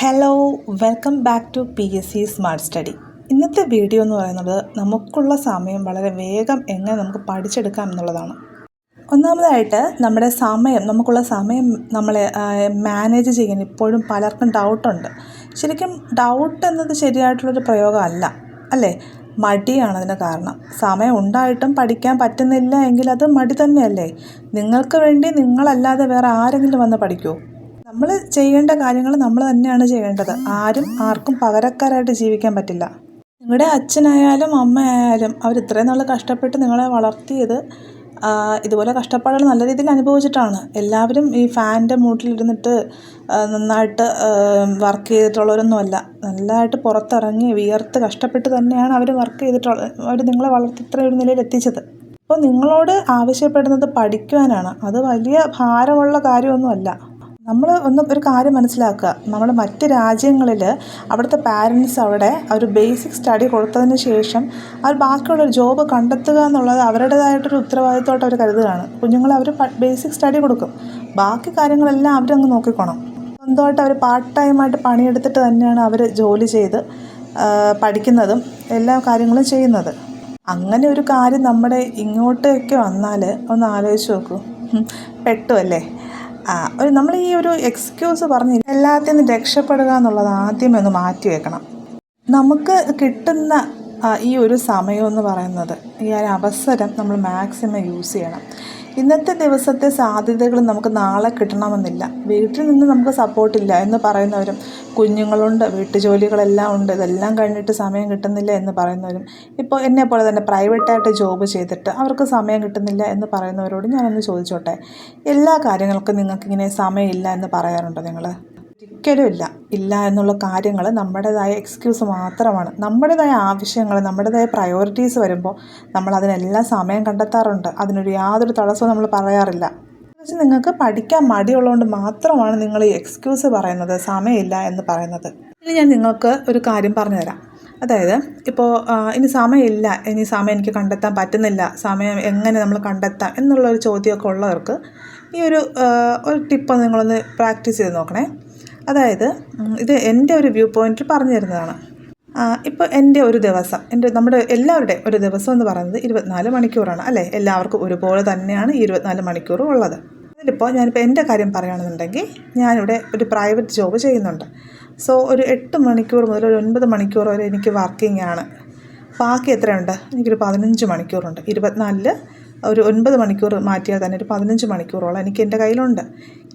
Hello welcome back to P S C smart study ഇന്നത്തെ video എന്ന് പറയുന്നത് നമുക്കുള്ള സമയം വളരെ വേഗം എങ്ങനെ നമുക്ക് പഠിച്ചെടുക്കാം എന്നുള്ളതാണ്. ഒന്നാമതായിട്ട് നമ്മുടെ സമയം നമുക്കുള്ള സമയം നമ്മളെ മാനേജ് ചെയ്യാൻ ഇപ്പോഴും പലർക്കും ഡൗട്ടുണ്ട് ശരിക്കും ഡൗട്ട് എന്നത് ശരിയായിട്ടുള്ളൊരു പ്രയോഗമല്ല അല്ലേ മടിയാണ് അതിന് കാരണം. സമയം ഉണ്ടായിട്ടും പഠിക്കാൻ പറ്റുന്നില്ല എങ്കിൽ അത് മടി തന്നെയല്ലേ? നിങ്ങൾക്ക് വേണ്ടി നിങ്ങളല്ലാതെ വേറെ ആരെങ്കിലും വന്ന് പഠിക്കുമോ നമ്മൾ ചെയ്യേണ്ട കാര്യങ്ങൾ നമ്മൾ തന്നെയാണ് ചെയ്യേണ്ടത്. ആരും ആർക്കും പകരക്കാരായിട്ട് ജീവിക്കാൻ പറ്റില്ല. നിങ്ങളുടെ അച്ഛനായാലും അമ്മയായാലും അവർ ഇത്രയും നാൾ കഷ്ടപ്പെട്ട് നിങ്ങളെ വളർത്തിയത് ഇതുപോലെ കഷ്ടപ്പാടുകൾ നല്ല രീതിയിൽ അനുഭവിച്ചിട്ടാണ്. എല്ലാവരും ഈ ഫാനിന്റെ മൂട്ടിലിരുന്നിട്ട് നന്നായിട്ട് വർക്ക് ചെയ്തിട്ടുള്ളവരൊന്നുമല്ല. നല്ലതായിട്ട് പുറത്തിറങ്ങി വിയർത്ത് കഷ്ടപ്പെട്ട് തന്നെയാണ് അവർ വർക്ക് ചെയ്തിട്ടുള്ളത് അവർ നിങ്ങളെ വളർത്തി ഇത്ര ഒരു നിലയിൽ എത്തിച്ചത്. അപ്പോൾ നിങ്ങളോട് ആവശ്യപ്പെടുന്നത് പഠിക്കുവാനാണ്. അത് വലിയ ഭാരമുള്ള കാര്യമൊന്നുമല്ല. നമ്മൾ ഒന്ന് ഒരു കാര്യം മനസ്സിലാക്കുക. നമ്മൾ മറ്റ് രാജ്യങ്ങളിൽ അവിടുത്തെ പാരൻസ് അവിടെ ഒരു ബേസിക് സ്റ്റഡി കൊടുത്തതിന് ശേഷം അവർ ബാക്കിയുള്ള ഒരു ജോബ് കണ്ടെത്തുക എന്നുള്ളത് അവരുടേതായിട്ടൊരു ഉത്തരവാദിത്തമായിട്ട് അവർ കരുതുകയാണ്. കുഞ്ഞുങ്ങൾ അവർ ബേസിക് സ്റ്റഡി കൊടുക്കും. ബാക്കി കാര്യങ്ങളെല്ലാം അവരങ്ങ് നോക്കിക്കോണം. സ്വന്തമായിട്ട് അവർ പാർട്ട് ടൈമായിട്ട് പണിയെടുത്തിട്ട് തന്നെയാണ് അവർ ജോലി ചെയ്ത് പഠിക്കുന്നതും എല്ലാ കാര്യങ്ങളും ചെയ്യുന്നത്. അങ്ങനെ ഒരു കാര്യം നമ്മുടെ ഇങ്ങോട്ടേക്ക് വന്നാൽ ഒന്ന് ആലോചിച്ച് നോക്കൂ. പെട്ടു അല്ലേ? ഒരു നമ്മൾ ഈ ഒരു എക്സ്ക്യൂസ് പറഞ്ഞ് എല്ലാത്തിൽ നിന്ന് രക്ഷപ്പെടുക എന്നുള്ളത് ആദ്യമേ ഒന്ന് മാറ്റി വെക്കണം. നമുക്ക് കിട്ടുന്ന ഈ ഒരു സമയമെന്ന് പറയുന്നത്. ഈ ഒരു അവസരം നമ്മൾ മാക്സിമം യൂസ് ചെയ്യണം. ഇന്നത്തെ ദിവസത്തെ സാധ്യതകൾ നമുക്ക് നാളെ കിട്ടണമെന്നില്ല. വീട്ടിൽ നിന്ന് നമുക്ക് സപ്പോർട്ടില്ല എന്ന് പറയുന്നവരും കുഞ്ഞുങ്ങളുണ്ട് വീട്ടുജോലികളെല്ലാം ഉണ്ട് ഇതെല്ലാം കഴിഞ്ഞിട്ട് സമയം കിട്ടുന്നില്ല എന്ന് പറയുന്നവരും ഇപ്പോൾ എന്നെ പോലെ തന്നെ പ്രൈവറ്റായിട്ട് ജോബ് ചെയ്തിട്ട് അവർക്ക് സമയം കിട്ടുന്നില്ല എന്ന് പറയുന്നവരോട് ഞാനൊന്ന് ചോദിച്ചോട്ടെ? എല്ലാ കാര്യങ്ങൾക്കും നിങ്ങൾക്കിങ്ങനെ സമയമില്ല എന്ന് പറയാറുണ്ടോ നിങ്ങൾ ഒരിക്കലും ഇല്ല എന്നുള്ള കാര്യങ്ങൾ നമ്മുടേതായ എക്സ്ക്യൂസ് മാത്രമാണ്. നമ്മുടേതായ ആവശ്യങ്ങൾ നമ്മുടേതായ പ്രയോറിറ്റീസ് വരുമ്പോൾ നമ്മൾ അതിനെല്ലാം സമയം കണ്ടെത്താറുണ്ട്. അതിനൊരു യാതൊരു തടസ്സവും നമ്മൾ പറയാറില്ല. നിങ്ങൾക്ക് പഠിക്കാൻ മടിയുള്ളതുകൊണ്ട് മാത്രമാണ് നിങ്ങൾ ഈ എക്സ്ക്യൂസ് പറയുന്നത് സമയമില്ല എന്ന് പറയുന്നത്. ഇനി ഞാൻ നിങ്ങൾക്ക് ഒരു കാര്യം പറഞ്ഞു തരാം അതായത് ഇപ്പോൾ ഇനി സമയമില്ല ഇനി സമയം എനിക്ക് കണ്ടെത്താൻ പറ്റുന്നില്ല സമയം എങ്ങനെ നമ്മൾ കണ്ടെത്താം എന്നുള്ളൊരു ചോദ്യമൊക്കെ ഉള്ളവർക്ക് ഈ ഒരു ഒരു ടിപ്പ് നിങ്ങളൊന്ന് പ്രാക്ടീസ് ചെയ്ത് നോക്കണേ. അതായത് ഇത് എന്റെ ഒരു വ്യൂ പോയിന്റിൽ പറഞ്ഞു തരുന്നതാണ് ഇപ്പോൾ എന്റെ ഒരു ദിവസം എന്റെ നമ്മുടെ എല്ലാവരുടെയും ഒരു ദിവസം എന്ന് പറയുന്നത് ഇരുപത്തിനാല് മണിക്കൂറാണ് അല്ലേ? എല്ലാവർക്കും ഒരുപോലെ തന്നെയാണ് ഈ ഇരുപത്തിനാല് മണിക്കൂറും ഉള്ളത്. അതിലിപ്പോൾ ഞാനിപ്പോൾ എന്റെ കാര്യം പറയുകയാണെന്നുണ്ടെങ്കിൽ ഞാനിവിടെ ഒരു പ്രൈവറ്റ് ജോബ് ചെയ്യുന്നുണ്ട്. സോ ഒരു എട്ട് മണിക്കൂർ മുതൽ ഒരു ഒൻപത് മണിക്കൂർ വരെ എനിക്ക് വർക്കിംഗ് ആണ്. ബാക്കി എത്രയുണ്ട്? എനിക്കൊരു പതിനഞ്ച് മണിക്കൂറുണ്ട്. ഇരുപത്തിനാലിൽ ഒരു ഒൻപത് മണിക്കൂർ മാറ്റിയാൽ തന്നെ ഒരു പതിനഞ്ച് മണിക്കൂറോളം എനിക്ക് എന്റെ കയ്യിലുണ്ട്.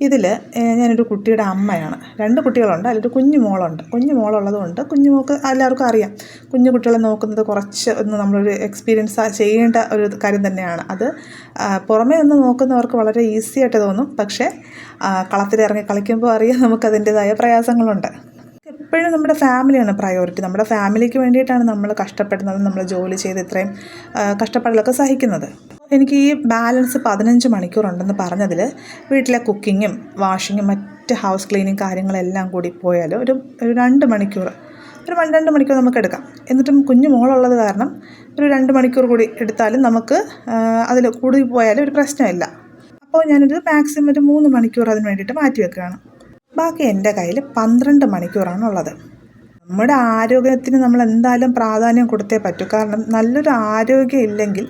ഇതിൽ ഞാനൊരു കുട്ടിയുടെ അമ്മയാണ്. രണ്ട് കുട്ടികളുണ്ട് അതിലൊരു കുഞ്ഞു മോളുണ്ട്. കുഞ്ഞു മോളുള്ളതുകൊണ്ട് കുഞ്ഞു മോൾക്ക് എല്ലാവർക്കും അറിയാം. കുഞ്ഞു കുട്ടികളെ നോക്കുന്നത് കുറച്ച് ഒന്ന് നമ്മളൊരു എക്സ്പീരിയൻസ് ചെയ്യേണ്ട ഒരു കാര്യം തന്നെയാണ്. അത് പുറമേ നിന്ന് നോക്കുന്നവർക്ക് വളരെ ഈസി ആയിട്ട് തോന്നും. പക്ഷേ കളത്തിലിറങ്ങി കളിക്കുമ്പോൾ അറിയാം നമുക്കതിന്റെതായ പ്രയാസങ്ങളുണ്ട്. എപ്പോഴും നമ്മുടെ ഫാമിലിയാണ് പ്രയോറിറ്റി നമ്മുടെ ഫാമിലിക്ക് വേണ്ടിയിട്ടാണ് നമ്മൾ കഷ്ടപ്പെടുന്നത് നമ്മൾ ജോലി ചെയ്ത് ഇത്രയും കഷ്ടപ്പാടുകളൊക്കെ സഹിക്കുന്നത്. എനിക്ക് ഈ ബാലൻസ് പതിനഞ്ച് മണിക്കൂറുണ്ടെന്ന് പറഞ്ഞതിൽ വീട്ടിലെ കുക്കിങ്ങും വാഷിങ്ങും മറ്റ് ഹൗസ് ക്ലീനിങ് കാര്യങ്ങളെല്ലാം കൂടി പോയാൽ ഒരു ഒരു രണ്ട് മണിക്കൂർ ഒരു രണ്ട് മണിക്കൂർ നമുക്ക് എടുക്കാം. എന്നിട്ടും കുഞ്ഞു മോളുള്ളത് കാരണം ഒരു രണ്ട് മണിക്കൂർ കൂടി എടുത്താലും നമുക്ക് അതിൽ കൂടി പോയാലും ഒരു പ്രശ്നമില്ല. അപ്പോൾ ഞാനൊരു മാക്സിമം ഒരു മൂന്ന് മണിക്കൂർ അതിന് വേണ്ടിയിട്ട് മാറ്റി വെക്കുകയാണ്. ബാക്കി എന്റെ കയ്യിൽ പന്ത്രണ്ട് മണിക്കൂറാണ് ഉള്ളത് നമ്മുടെ ആരോഗ്യത്തിന് നമ്മൾ എന്തായാലും പ്രാധാന്യം കൊടുത്തേ പറ്റൂ. കാരണം നല്ലൊരു ആരോഗ്യം ഇല്ലെങ്കിൽ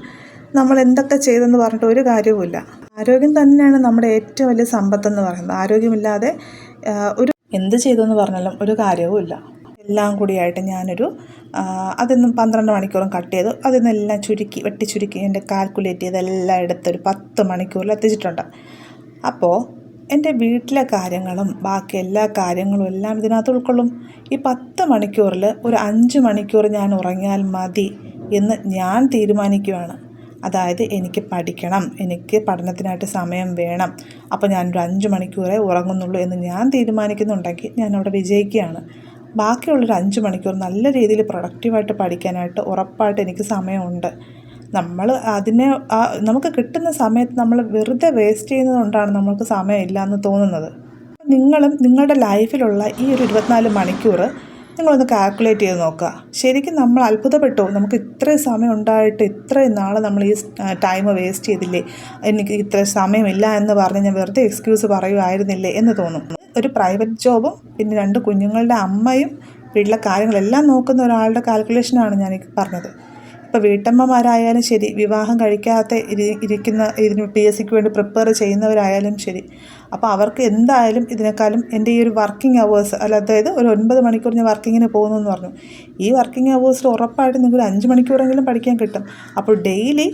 നമ്മൾ എന്തൊക്കെ ചെയ്തെന്ന് പറഞ്ഞിട്ട് ഒരു കാര്യവുമില്ല. ആരോഗ്യം തന്നെയാണ് നമ്മുടെ ഏറ്റവും വലിയ സമ്പത്തെന്ന് പറയുന്നത്. ആരോഗ്യമില്ലാതെ ഒരു എന്ത് ചെയ്തെന്ന് പറഞ്ഞാലും ഒരു കാര്യവുമില്ല. എല്ലാം കൂടിയായിട്ട് ഞാനൊരു അതിന്ന് പന്ത്രണ്ട് മണിക്കൂറും കട്ട് ചെയ്തു അതിൽ നിന്നെല്ലാം ചുരുക്കി വെട്ടി ചുരുക്കി എന്റെ കാൽക്കുലേറ്റ് ചെയ്തെല്ലാം എടുത്തൊരു പത്ത് മണിക്കൂറിൽ എത്തിച്ചിട്ടുണ്ട്. അപ്പോൾ എന്റെ വീട്ടിലെ കാര്യങ്ങളും ബാക്കി എല്ലാ കാര്യങ്ങളും എല്ലാം ഇതിനകത്ത് ഉൾക്കൊള്ളും. ഈ പത്ത് മണിക്കൂറിൽ ഒരു അഞ്ച് മണിക്കൂർ ഞാൻ ഉറങ്ങിയാൽ മതി എന്ന് ഞാൻ തീരുമാനിക്കുകയാണ് അതായത് എനിക്ക് പഠിക്കണം എനിക്ക് പഠനത്തിനായിട്ട് സമയം വേണം. അപ്പോൾ ഞാനൊരു അഞ്ച് മണിക്കൂറേ ഉറങ്ങുന്നുള്ളൂ എന്ന് ഞാൻ തീരുമാനിക്കുന്നുണ്ടെങ്കിൽ ഞാൻ അവിടെ വിജയിക്കുകയാണ്. ബാക്കിയുള്ളൊരു അഞ്ച് മണിക്കൂർ നല്ല രീതിയിൽ പ്രൊഡക്റ്റീവായിട്ട് പഠിക്കാനായിട്ട് ഉറപ്പായിട്ട് എനിക്ക് സമയമുണ്ട്. നമ്മൾ അതിനെ നമുക്ക് കിട്ടുന്ന സമയത്ത് നമ്മൾ വെറുതെ വേസ്റ്റ് ചെയ്യുന്നതുകൊണ്ടാണ് നമുക്ക് സമയമില്ല എന്ന് തോന്നുന്നത്. നിങ്ങളും നിങ്ങളുടെ ലൈഫിലുള്ള ഈ ഒരു ഇരുപത്തിനാല് മണിക്കൂർ നിങ്ങളൊന്ന് കാൽക്കുലേറ്റ് ചെയ്ത് നോക്കുക. ശരിക്കും നമ്മൾ അത്ഭുതപ്പെട്ടു. നമുക്ക് ഇത്രയും സമയം ഉണ്ടായിട്ട് ഇത്രയും നാൾ നമ്മൾ ഈ ടൈം വേസ്റ്റ് ചെയ്തില്ലേ? എനിക്ക് ഇത്ര സമയമില്ല എന്ന് പറഞ്ഞ് ഞാൻ വെറുതെ എക്സ്ക്യൂസ് പറയുമായിരുന്നില്ലേ എന്ന് തോന്നും. ഒരു പ്രൈവറ്റ് ജോബും പിന്നെ രണ്ട് കുഞ്ഞുങ്ങളുടെ അമ്മയും വീട്ടിലെ കാര്യങ്ങളെല്ലാം നോക്കുന്ന ഒരാളുടെ കാൽക്കുലേഷനാണ് ഞാൻ പറഞ്ഞത്. ഇപ്പോൾ വീട്ടമ്മമാരായാലും ശരി വിവാഹം കഴിക്കാത്ത ഇരി ഇരിക്കുന്ന ഇതിന് പി എസ് സിക്ക് വേണ്ടി പ്രിപ്പയർ ചെയ്യുന്നവരായാലും ശരി. അപ്പോൾ അവർക്ക് എന്തായാലും ഇതിനേക്കാളും എന്റെ ഈ ഒരു വർക്കിംഗ് അവേഴ്സ് അല്ല അതായത് ഒരു ഒൻപത് മണിക്കൂർ ഞാൻ വർക്കിങ്ങിന് പോകുന്നു എന്ന് പറഞ്ഞു. ഈ വർക്കിംഗ് അവേഴ്സിൽ ഉറപ്പായിട്ട് നിങ്ങൾക്ക് അഞ്ച് മണിക്കൂറെങ്കിലും പഠിക്കാൻ കിട്ടും. അപ്പോൾ ഡെയിലി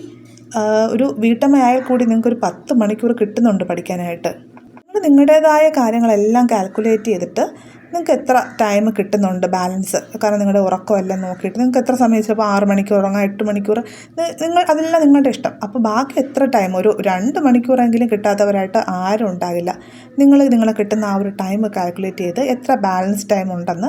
ഒരു വീട്ടമ്മയായാൽ കൂടി നിങ്ങൾക്കൊരു പത്ത് മണിക്കൂർ കിട്ടുന്നുണ്ട് പഠിക്കാനായിട്ട്. നിങ്ങളുടേതായ കാര്യങ്ങളെല്ലാം കാൽക്കുലേറ്റ് ചെയ്തിട്ട് നിങ്ങൾക്ക് എത്ര ടൈം കിട്ടുന്നുണ്ട് ബാലൻസ് കാരണം നിങ്ങളുടെ ഉറക്കമെല്ലാം നോക്കിയിട്ട്. നിങ്ങൾക്ക് എത്ര സമയം ചിലപ്പോൾ ആറ് മണിക്കൂർ ഉറങ്ങാം എട്ട് മണിക്കൂർ? നിങ്ങൾ അതെല്ലാം നിങ്ങളുടെ ഇഷ്ടം. അപ്പോൾ ബാക്കി എത്ര ടൈം ഒരു രണ്ട് മണിക്കൂറെങ്കിലും കിട്ടാത്തവരായിട്ട് ആരും ഉണ്ടാകില്ല. നിങ്ങൾ നിങ്ങളെ കിട്ടുന്ന ആ ഒരു ടൈം കാൽക്കുലേറ്റ് ചെയ്ത് എത്ര ബാലൻസ് ടൈം ഉണ്ടെന്ന്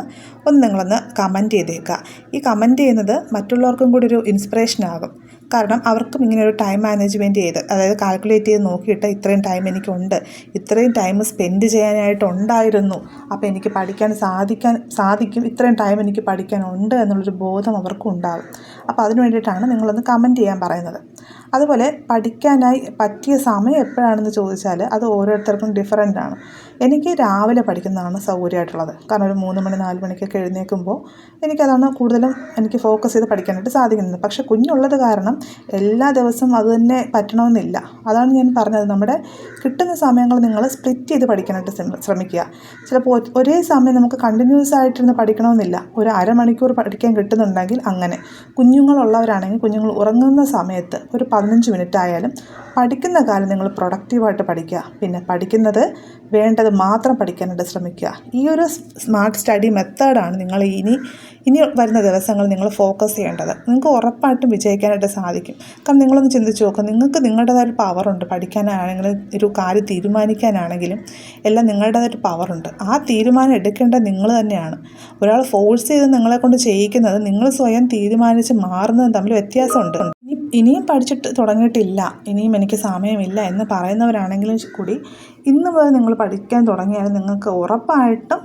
ഒന്ന് നിങ്ങളൊന്ന് കമന്റ് ചെയ്തേക്കുക. ഈ കമന്റ് ചെയ്യുന്നത് മറ്റുള്ളവർക്കും കൂടി ഒരു ഇൻസ്പിറേഷൻ ആകും. കാരണം അവർക്കും ഇങ്ങനെ ഒരു ടൈം മാനേജ്മെന്റ് ചെയ്ത് അതായത് കാൽക്കുലേറ്റ് ചെയ്ത് നോക്കിയിട്ട് ഇത്രയും ടൈം എനിക്കുണ്ട്. ഇത്രയും ടൈം സ്പെൻഡ് ചെയ്യാനായിട്ടുണ്ടായിരുന്നു അപ്പോൾ എനിക്ക് പഠിക്കാൻ സാധിക്കാൻ സാധിക്കും. ഇത്രയും ടൈം എനിക്ക് പഠിക്കാനുണ്ട് എന്നുള്ളൊരു ബോധം അവർക്കും ഉണ്ടാകും അപ്പോൾ അതിന് വേണ്ടിയിട്ടാണ് നിങ്ങളൊന്ന് കമന്റ് ചെയ്യാൻ പറയുന്നത്. അതുപോലെ പഠിക്കാനായി പറ്റിയ സമയം എപ്പോഴാണെന്ന് ചോദിച്ചാൽ അത് ഓരോരുത്തർക്കും ഡിഫറന്റ് ആണ്. എനിക്ക് രാവിലെ പഠിക്കുന്നതാണ് സൗകര്യമായിട്ടുള്ളത്. കാരണം ഒരു മൂന്ന് മണി നാല് മണിക്കൊക്കെ എഴുന്നേൽക്കുമ്പോൾ എനിക്കതാണ് കൂടുതലും എനിക്ക് ഫോക്കസ് ചെയ്ത് പഠിക്കാനായിട്ട് സാധിക്കുന്നത്. പക്ഷേ കുഞ്ഞുള്ളത് കാരണം എല്ലാ ദിവസവും അത് തന്നെ പറ്റണമെന്നില്ല. അതാണ് ഞാൻ പറഞ്ഞത്. നമ്മുടെ കിട്ടുന്ന സമയങ്ങൾ നിങ്ങൾ സ്പ്ലിറ്റ് ചെയ്ത് പഠിക്കാനായിട്ട് ശ്രമിക്കുക. ചിലപ്പോൾ ഒരേ സമയം നമുക്ക് കണ്ടിന്യൂസ് ആയിട്ടിരുന്ന് പഠിക്കണമെന്നില്ല. ഒരു അരമണിക്കൂർ പഠിക്കാൻ കിട്ടുന്നുണ്ടെങ്കിൽ അങ്ങനെ. കുഞ്ഞുങ്ങളുള്ളവരാണെങ്കിൽ കുഞ്ഞുങ്ങൾ ഉറങ്ങുന്ന സമയത്ത് ഒരു പതിനഞ്ച് മിനിറ്റ് ആയാലും പഠിക്കുന്ന കാലം നിങ്ങൾ പ്രൊഡക്റ്റീവായിട്ട് പഠിക്കുക. പിന്നെ പഠിക്കുന്നത് വേണ്ടത് മാത്രം പഠിക്കാനായിട്ട് ശ്രമിക്കുക. ഈ ഒരു സ്മാർട്ട് സ്റ്റഡി മെത്തേഡാണ് നിങ്ങൾ ഇനി ഇനി വരുന്ന ദിവസങ്ങൾ നിങ്ങൾ ഫോക്കസ് ചെയ്യേണ്ടത്. നിങ്ങൾക്ക് ഉറപ്പായിട്ടും വിജയിക്കാനായിട്ട് സാധിക്കും. കാരണം നിങ്ങളൊന്ന് ചിന്തിച്ച് നോക്കുക നിങ്ങൾക്ക് നിങ്ങളുടേതായൊരു പവറുണ്ട് പഠിക്കാനാണെങ്കിലും ഒരു കാര്യം തീരുമാനിക്കാനാണെങ്കിലും എല്ലാം നിങ്ങളുടേതായൊരു പവറുണ്ട് ആ തീരുമാനം എടുക്കേണ്ടത് നിങ്ങൾ തന്നെയാണ്. ഒരാൾ ഫോഴ്സ് ചെയ്ത് നിങ്ങളെ കൊണ്ട് ചെയ്യിക്കുന്നത് നിങ്ങൾ സ്വയം തീരുമാനിച്ച് മാറുന്നതും തമ്മിൽ വ്യത്യാസമുണ്ട്. ഇനിയും പഠിച്ചിട്ട് തുടങ്ങിയിട്ടില്ല. ഇനിയും എനിക്ക് സമയമില്ല എന്ന് പറയുന്നവരാണെങ്കിലും കൂടി ഇന്ന് മുതൽ നിങ്ങൾ പഠിക്കാൻ തുടങ്ങിയാൽ നിങ്ങൾക്ക് ഉറപ്പായിട്ടും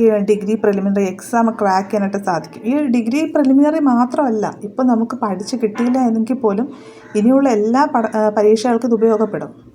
ഈ ഡിഗ്രി പ്രിലിമിനറി എക്സാം ക്രാക്ക് ചെയ്യാനായിട്ട് സാധിക്കും. ഈ ഡിഗ്രി പ്രിലിമിനറി മാത്രമല്ല ഇപ്പം നമുക്ക് പഠിച്ച് കിട്ടിയില്ല എങ്കിൽ പോലും ഇനിയുള്ള എല്ലാ പരീക്ഷകൾക്കും ഇത് ഉപയോഗപ്പെടും.